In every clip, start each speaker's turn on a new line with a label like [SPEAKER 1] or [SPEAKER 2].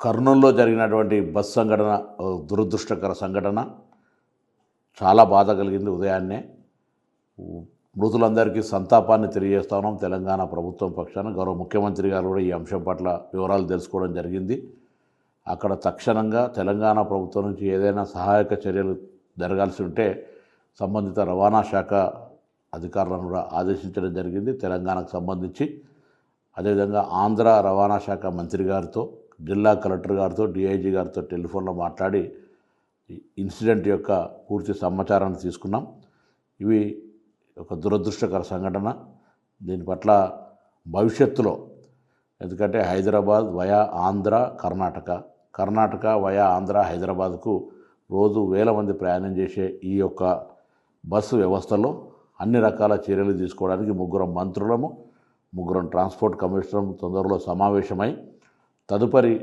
[SPEAKER 1] కర్నూలులో జరిగినటువంటి బస్ సంఘటన దురదృష్టకర సంఘటన చాలా బాధ కలిగింది ఉదయాన్నే. మృతులందరికీ సంతాపాన్ని తెలియజేస్తా ఉన్నాం తెలంగాణ ప్రభుత్వం పక్షాన. గౌరవ ముఖ్యమంత్రి గారు కూడా ఈ అంశం పట్ల వివరాలు తెలుసుకోవడం జరిగింది. అక్కడ తక్షణంగా తెలంగాణ ప్రభుత్వం నుంచి ఏదైనా సహాయక చర్యలు జరగాల్సి ఉంటే సంబంధిత రవాణా శాఖ అధికారులను కూడా ఆదేశించడం జరిగింది. తెలంగాణకు సంబంధించి అదేవిధంగా ఆంధ్ర రవాణా శాఖ మంత్రి గారితో జిల్లా కలెక్టర్ గారితో డిఐజీ గారితో టెలిఫోన్లో మాట్లాడి ఇన్సిడెంట్ యొక్క పూర్తి సమాచారాన్ని తీసుకున్నాం. ఇవి ఒక దురదృష్టకర సంఘటన. దీని పట్ల భవిష్యత్తులో ఎందుకంటే హైదరాబాద్ వయా ఆంధ్ర కర్ణాటక. కర్ణాటక వయా ఆంధ్ర హైదరాబాద్కు రోజు వేల మంది ప్రయాణం చేసే ఈ యొక్క బస్సు వ్యవస్థలో అన్ని రకాల చర్యలు తీసుకోవడానికి ముగ్గురం మంత్రులము ముగ్గురం ట్రాన్స్పోర్ట్ కమిషనర్ తొందరలో సమావేశమై తదుపరి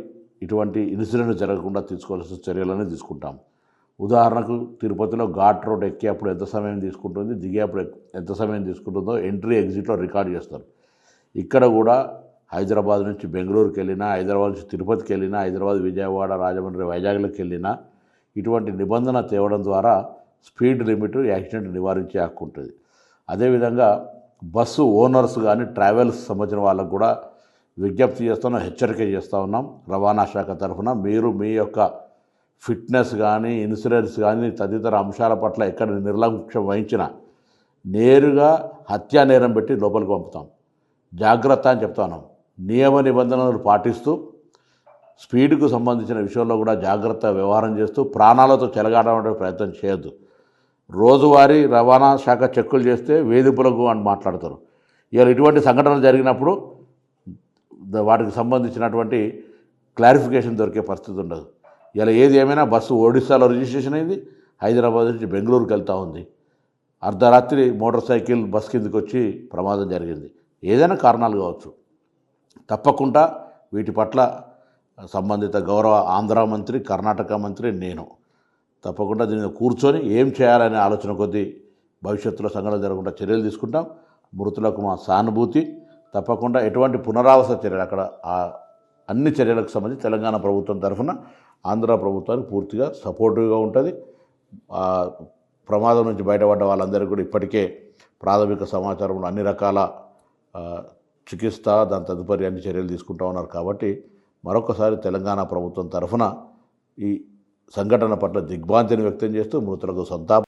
[SPEAKER 1] ఇటువంటి ఇన్సిడెంట్ జరగకుండా తీసుకోవాల్సిన చర్యలను తీసుకుంటాం. ఉదాహరణకు తిరుపతిలో ఘాట్ రోడ్ ఎక్కేప్పుడు ఎంత సమయం తీసుకుంటుంది దిగేప్పుడు ఎంత సమయం తీసుకుంటుందో ఎంట్రీ ఎగ్జిట్లో రికార్డ్ చేస్తారు. ఇక్కడ కూడా హైదరాబాద్ నుంచి బెంగళూరుకి వెళ్ళినా హైదరాబాద్ నుంచి తిరుపతికి వెళ్ళినా హైదరాబాద్ విజయవాడ రాజమండ్రి వైజాగ్లోకి వెళ్ళినా ఇటువంటి నిబంధన తేవడం ద్వారా స్పీడ్ లిమిట్ యాక్సిడెంట్ నివారించే హక్కు ఉంటుంది. అదేవిధంగా బస్సు ఓనర్స్ కానీ ట్రావెల్స్ సంబంధించిన వాళ్ళకు కూడా విజ్ఞప్తి చేస్తున్నాం హెచ్చరిక చేస్తూ ఉన్నాం. రవాణా శాఖ తరఫున మీరు మీ యొక్క ఫిట్నెస్ కానీ ఇన్సూరెన్స్ కానీ తదితర అంశాల పట్ల ఎక్కడ నిర్లక్ష్యం వహించినా నేరుగా హత్యా నేరం పెట్టి లోపలికి పంపుతాం. జాగ్రత్త అని చెప్తాను నియమ నిబంధనలు పాటిస్తూ స్పీడ్కు సంబంధించిన విషయంలో కూడా జాగ్రత్త వ్యవహారం చేస్తూ ప్రాణాలతో చెలగాడమే ప్రయత్నం చేయొద్దు. రోజువారీ రవాణా శాఖ చెక్కులు చేస్తే వేధింపులకు అని మాట్లాడతారు. ఇలా ఇటువంటి సంఘటనలు జరిగినప్పుడు వాటికి సంబంధించినటువంటి క్లారిఫికేషన్ దొరికే పరిస్థితి ఉండదు. ఇలా ఏది ఏమైనా బస్సు ఒడిశాలో రిజిస్ట్రేషన్ అయింది హైదరాబాద్ నుంచి బెంగళూరుకి వెళ్తూ ఉంది. అర్ధరాత్రి మోటార్ సైకిల్ బస్ కిందకి వచ్చి ప్రమాదం జరిగింది. ఏదైనా కారణాలు కావచ్చు. తప్పకుండా వీటి పట్ల సంబంధిత గౌరవ ఆంధ్ర మంత్రి కర్ణాటక మంత్రి నేను తప్పకుండా దీన్ని కూర్చొని ఏం చేయాలనే ఆలోచన కొద్దీ భవిష్యత్తులో సంఘటన జరగకుండా చర్యలు తీసుకుంటాం. మృతులకు మా సానుభూతి. తప్పకుండా ఎటువంటి పునరావాస చర్యలు అక్కడ ఆ అన్ని చర్యలకు సంబంధించి తెలంగాణ ప్రభుత్వం తరఫున ఆంధ్ర ప్రభుత్వానికి పూర్తిగా సపోర్టివ్గా ఉంటుంది. ప్రమాదం నుంచి బయటపడ్డ వాళ్ళందరికీ కూడా ఇప్పటికే ప్రాథమిక సమాచారంలో అన్ని రకాల చికిత్స దాని తదుపరి అన్ని చర్యలు తీసుకుంటా ఉన్నారు కాబట్టి మరొకసారి తెలంగాణ ప్రభుత్వం తరఫున ఈ సంఘటన పట్ల దిగ్భాంతిని వ్యక్తం చేస్తూ మృతులకు సంతాపం.